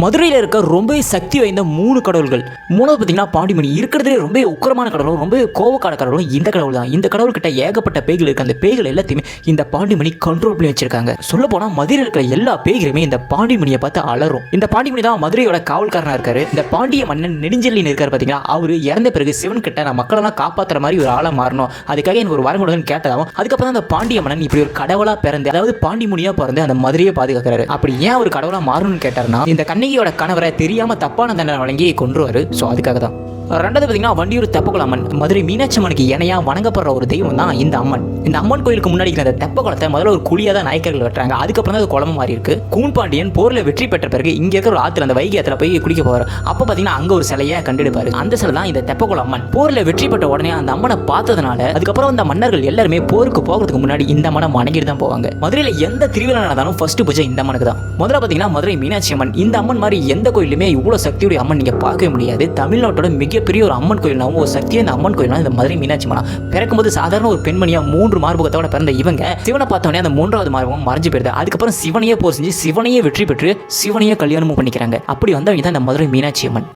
மதுரையில் இருக்க ரொம்ப சக்தி வாய்ந்த மூணு கடவுள்கள். மூணாவது பார்த்தீங்கன்னா பாண்டிமணி. இருக்கிறதுலே ரொம்ப உக்கரமான கடவுளும் ரொம்ப கோவக்கார கடவுளும் இந்த கடவுள் தான் இந்த கடவுள்கிட்ட ஏகப்பட்ட பேய்கள் இருக்குது அந்த பேய்கள் எல்லாத்தையுமே இந்த பாண்டிமணி கண்ட்ரோல் பண்ணி வச்சிருக்காங்க. சொல்ல போனால் மதுரையில் இருக்கிற எல்லா பேய்களுமே இந்த பாண்டிமணியை பார்த்து அலரும் இந்த பாண்டிமணி தான் மதுரையோட காவல்காரனாக இருக்காரு. இந்த பாண்டிய மன்னன் நெடுஞ்செல்லின்னு இருக்கார் பார்த்தீங்களா? அவர் இறந்த பிறகு சிவன் கிட்ட நான் மக்களெல்லாம் காப்பாற்றுற மாதிரி ஒரு ஆளாக மாறணும். அதுக்காக எனக்கு ஒரு வரம் கொடுங்கன்னு கேட்டதாகவும் அதுக்கப்புறம் அந்த பாண்டிய மன்னன் இப்படி ஒரு கடவுளாக பிறந்து அதாவது பாண்டிமுனியாக பிறந்து அந்த மதுரையை பாதுகாக்கிறாரு. அப்படி ஏன் ஒரு கடவுளாக மாறணும்னு கேட்டார்னா இந்த கண் கண்ணகியோட கணவரை தெரியாம தப்பான தண்டனை வழங்கி கொன்றுவாரு. ஸோ அதுக்காக தான் ரெண்டாவது பார்த்தீங்கன்னா வண்டியூர் தெப்பக்குளம் அம்மன். மதுரை மீனாட்சி அம்மனுக்கு இணையா வணங்கப்படுற ஒரு தெய்வம் தான் இந்த அம்மன். இந்த அம்மன் கோயிலுக்கு முன்னாடி இருக்கிற அந்த தெப்பக்குளத்தை முதல்ல ஒரு குழியாக தான் நாயக்கர்கள் வெட்டுறாங்க. அதுக்கப்புறம் தான் அது குளம் மாறி இருக்கு. கூன் பாண்டியன் போரில் வெற்றி பெற்ற பிறகு இங்கே இருக்கிற ஒரு ஆற்றுல அந்த வைகை ஆத்துல போய் குளிக்க போவார் அப்போ பார்த்தீங்கன்னா அங்கே ஒரு சிலையை கண்டெடுப்பாரு. அந்த சிலை தான் இந்த தெப்பக்குளம் அம்மன். போரில் வெற்றி பெற்ற உடனே அந்த அம்மனை பார்த்ததுனால அதுக்கப்புறம் அந்த மன்னர்கள் எல்லாருமே போருக்கு போகிறதுக்கு முன்னாடி இந்த அம்மனை வணங்கிட்டு தான் போவாங்க. மதுரையில் எந்த திருவிழா நடந்தாலும் ஃபர்ஸ்ட் பூஜை இந்த அம்மனுக்கு தான். முதல்ல பார்த்தீங்கன்னா மதுரை மீனாட்சி அம்மன். இந்த அம்மன் மாதிரி எந்த கோயிலுமே இவ்வளோ சக்தியுடைய அம்மன் நீங்கள் பார்க்கவே முடியாது. தமிழ்நாட்டோட மிக மிகப்பெரிய ஒரு அம்மன் கோயில்னாவும் ஒரு சக்தி இந்த அம்மன் கோயில்னா இந்த மதுரை மீனாட்சி அம்மன் பிறக்கும்போது சாதாரண ஒரு பெண்மணியா மூன்று மார்பகத்தோட பிறந்த இவங்க சிவனை பார்த்தோன்னே அந்த மூன்றாவது மார்பகம் மறைஞ்சு போயிருது. அதுக்கப்புறம் சிவனையே போர் செஞ்சு சிவனையே வெற்றி பெற்று சிவனையே கல்யாணமும் பண்ணிக்கிறாங்க. அப்படி வந்தவங்க தான் இந்த மதுரை மீனாட்சி அம்மன்.